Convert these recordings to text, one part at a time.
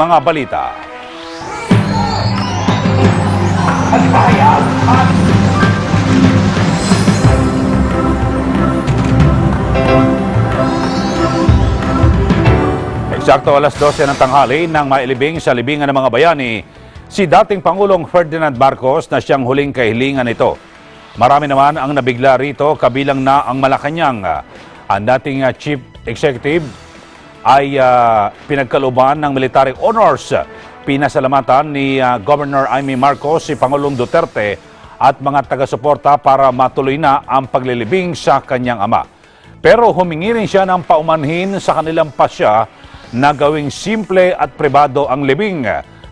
mga balita. Eksakto alas 12 ng tanghali nang mailibing sa libingan ng mga bayani si dating Pangulong Ferdinand Marcos na siyang huling kahilingan nito. Marami naman ang nabigla rito kabilang na ang Malacanang. Ang dating uh, Chief Executive ay uh, pinagkaluban ng military honors. Pinasalamatan ni uh, Governor Amy Marcos si Pangulong Duterte at mga taga-suporta para matuloy na ang paglilibing sa kanyang ama. Pero humingi rin siya ng paumanhin sa kanilang pasya na gawing simple at pribado ang libing.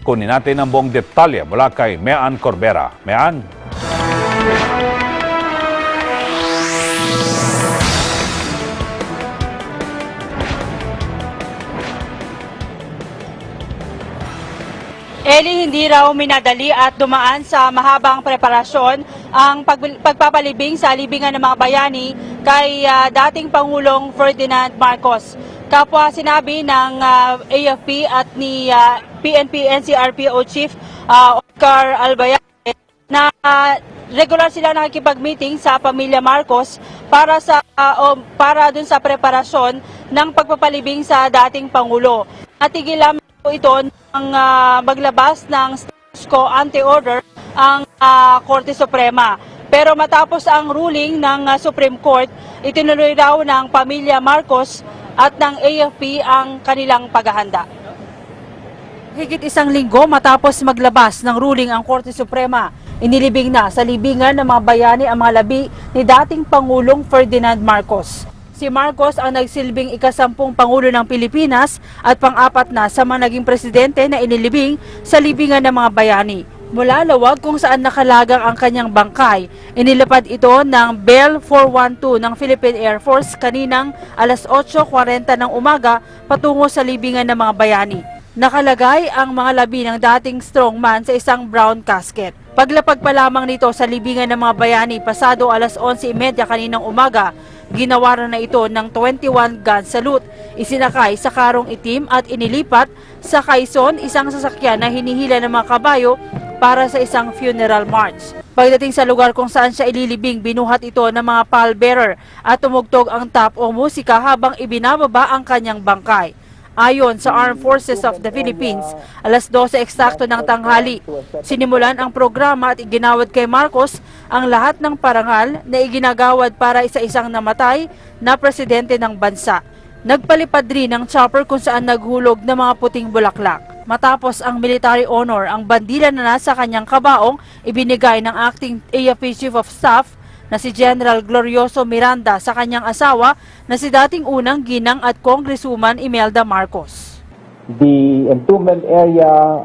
Kunin natin ang buong detalye mula kay Mean Corbera. Mean? Eli, hindi raw minadali at dumaan sa mahabang preparasyon ang pag- pagpapalibing sa libingan ng mga bayani kay ah, dating Pangulong Ferdinand Marcos. Kapwa sinabi ng ah, AFP at ni ah, PNP NCRPO Chief ah, Oscar Albayade na ah, regular sila nakikipag-meeting sa pamilya Marcos para sa o para dun sa preparasyon ng pagpapalibing sa dating pangulo. Natigil lamang po ito ng ah, maglabas ng status quo anti-order ang ah, Korte Suprema. Pero matapos ang ruling ng ah, Supreme Court, itinuloy raw ng pamilya Marcos at ng AFP ang kanilang paghahanda. Higit isang linggo matapos maglabas ng ruling ang Korte Suprema, inilibing na sa libingan ng mga bayani ang mga labi ni dating Pangulong Ferdinand Marcos. Si Marcos ang nagsilbing ikasampung Pangulo ng Pilipinas at pang-apat na sa mga naging presidente na inilibing sa libingan ng mga bayani. Mula lawag kung saan nakalagang ang kanyang bangkay, inilapad ito ng Bell 412 ng Philippine Air Force kaninang alas 8.40 ng umaga patungo sa libingan ng mga bayani. Nakalagay ang mga labi ng dating strongman sa isang brown casket. Paglapag pa lamang nito sa libingan ng mga bayani pasado alas 11.30 kaninang umaga, ginawaran na ito ng 21 gun salute. Isinakay sa karong itim at inilipat sa Quezon isang sasakyan na hinihila ng mga kabayo para sa isang funeral march. Pagdating sa lugar kung saan siya ililibing, binuhat ito ng mga pallbearer at tumugtog ang tap o musika habang ibinababa ang kanyang bangkay. Ayon sa Armed Forces of the Philippines, alas 12 eksakto ng tanghali, sinimulan ang programa at iginawad kay Marcos ang lahat ng parangal na iginagawad para isa-isang namatay na presidente ng bansa. Nagpalipad rin ng chopper kung saan naghulog ng mga puting bulaklak. Matapos ang military honor, ang bandila na nasa kanyang kabaong ibinigay ng acting AFP Chief of Staff na si General Glorioso Miranda sa kanyang asawa na si dating unang ginang at Congresswoman Imelda Marcos. the entombment area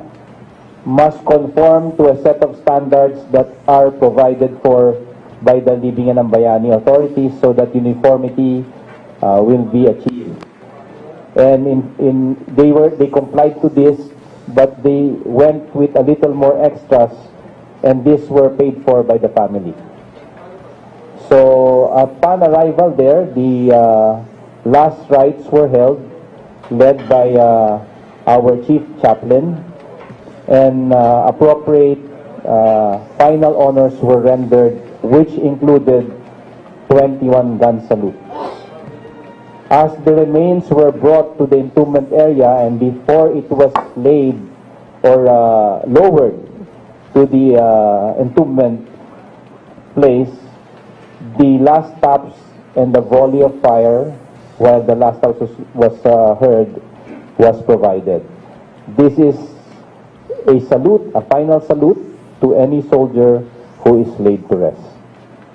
must conform to a set of standards that are provided for by the Libingan ng Bayani authorities so that uniformity uh, will be achieved. And in, in they were they complied to this, but they went with a little more extras, and these were paid for by the family. So upon arrival there, the uh, last rites were held, led by uh, our chief chaplain, and uh, appropriate uh, final honors were rendered, which included 21 gun salutes. As the remains were brought to the entombment area and before it was laid or uh, lowered to the uh, entombment place, the last taps and the volley of fire, while the last taps was, was uh, heard, was provided. This is a salute, a final salute to any soldier who is laid to rest.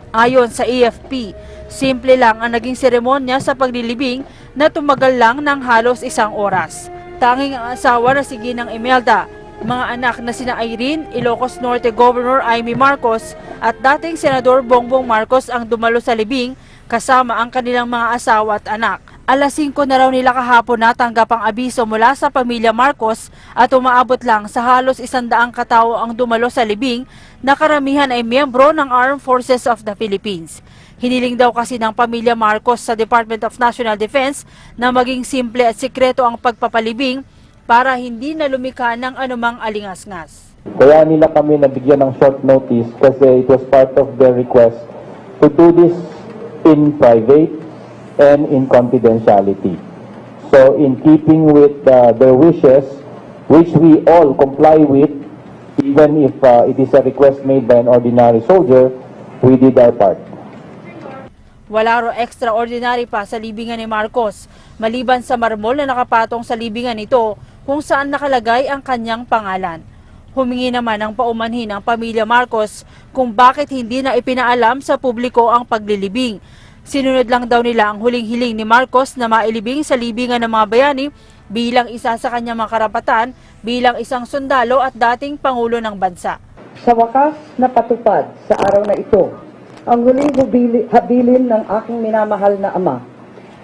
Ayon sa AFP, simple lang ang naging seremonya sa paglilibing na tumagal lang ng halos isang oras. Tanging ang asawa na si Ginang Imelda, mga anak na sina Irene, Ilocos Norte Governor Amy Marcos at dating Senador Bongbong Marcos ang dumalo sa libing kasama ang kanilang mga asawa at anak. Alas 5 na raw nila kahapon natanggap ang abiso mula sa pamilya Marcos at umaabot lang sa halos isandaang katao ang dumalo sa libing na karamihan ay miyembro ng Armed Forces of the Philippines. Hiniling daw kasi ng pamilya Marcos sa Department of National Defense na maging simple at sikreto ang pagpapalibing para hindi na lumika ng anumang alingasngas. Kaya nila kami nabigyan ng short notice kasi it was part of their request to do this in private and in confidentiality. So in keeping with uh, their wishes, which we all comply with, even if uh, it is a request made by an ordinary soldier, we did our part. Wala raw extraordinary pa sa libingan ni Marcos, maliban sa marmol na nakapatong sa libingan nito kung saan nakalagay ang kanyang pangalan. Humingi naman ng paumanhin ang pamilya Marcos kung bakit hindi na ipinaalam sa publiko ang paglilibing. Sinunod lang daw nila ang huling hiling ni Marcos na mailibing sa libingan ng mga bayani bilang isa sa kanyang mga karapatan bilang isang sundalo at dating Pangulo ng Bansa. Sa wakas, napatupad sa araw na ito ang huling habilin ng aking minamahal na ama,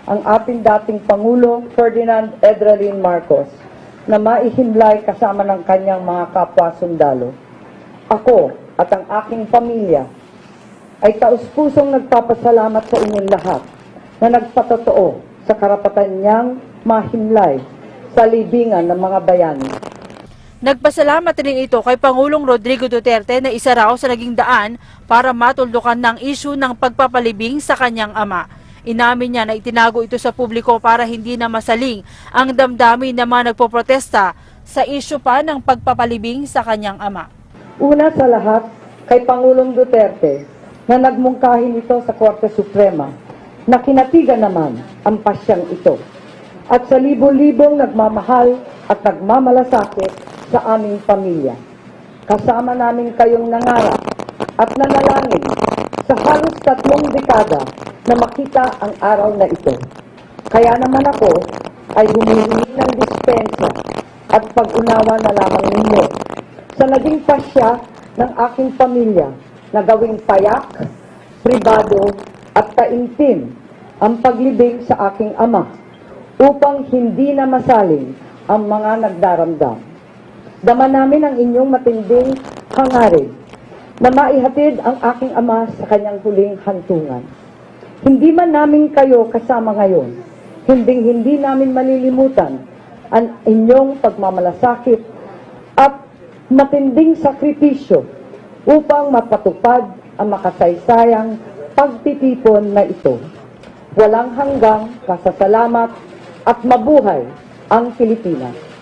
ang ating dating Pangulo Ferdinand Edralin Marcos, na maihimlay kasama ng kanyang mga kapwa-sundalo. Ako at ang aking pamilya ay taus-pusong nagpapasalamat sa inyong lahat na nagpatotoo sa karapatan niyang mahimlay sa libingan ng mga bayani. Nagpasalamat rin ito kay Pangulong Rodrigo Duterte na isa raw sa naging daan para matuldukan ng issue ng pagpapalibing sa kanyang ama. Inamin niya na itinago ito sa publiko para hindi na masaling ang damdamin ng mga nagpoprotesta sa issue pa ng pagpapalibing sa kanyang ama. Una sa lahat, kay Pangulong Duterte na nagmungkahi nito sa Korte Suprema na kinatigan naman ang pasyang ito. At sa libo-libong nagmamahal at nagmamalasakit sa aming pamilya. Kasama namin kayong nangarap at nanalangin sa halos tatlong dekada na makita ang araw na ito. Kaya naman ako ay humihingi ng dispensa at pag-unawa na lamang ninyo sa naging pasya ng aking pamilya na gawing payak, pribado at taimtim ang paglibing sa aking ama upang hindi na masaling ang mga nagdaramdam. Dama namin ang inyong matinding hangarin na maihatid ang aking ama sa kanyang huling hantungan. Hindi man namin kayo kasama ngayon, hindi hindi namin malilimutan ang inyong pagmamalasakit at matinding sakripisyo upang mapatupad ang makasaysayang pagtitipon na ito. Walang hanggang pasasalamat at mabuhay ang Pilipinas.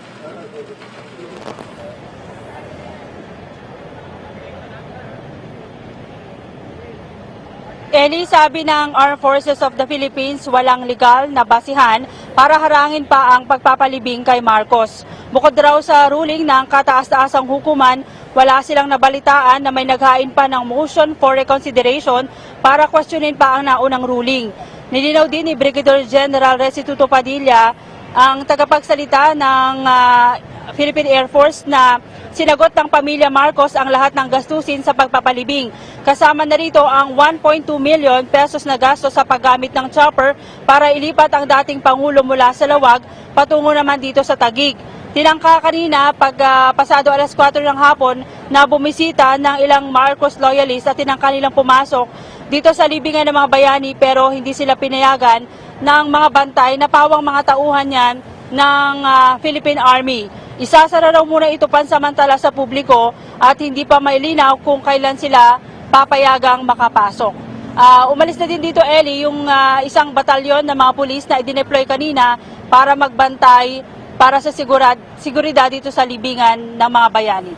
Eli, sabi ng Armed Forces of the Philippines, walang legal na basihan para harangin pa ang pagpapalibing kay Marcos. Bukod raw sa ruling ng kataas-taasang hukuman, wala silang nabalitaan na may naghain pa ng motion for reconsideration para questionin pa ang naunang ruling. Nilinaw din ni Brigadier General Restituto Padilla ang tagapagsalita ng ah, Philippine Air Force na sinagot ng pamilya Marcos ang lahat ng gastusin sa pagpapalibing. Kasama na rito ang 1.2 million pesos na gasto sa paggamit ng chopper para ilipat ang dating Pangulo mula sa Lawag patungo naman dito sa Tagig. Tinangka kanina pag ah, pasado alas 4 ng hapon na bumisita ng ilang Marcos loyalists at tinangka nilang pumasok dito sa libingan ng mga bayani pero hindi sila pinayagan ng mga bantay na pawang mga tauhan yan ng ah, Philippine Army. Isasara raw muna ito pansamantala sa publiko at hindi pa mailinaw kung kailan sila papayagang makapasok. Ah, umalis na din dito, Eli, yung ah, isang batalyon ng mga pulis na idineploy kanina para magbantay para sa sigurad, seguridad dito sa libingan ng mga bayani.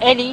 Eli?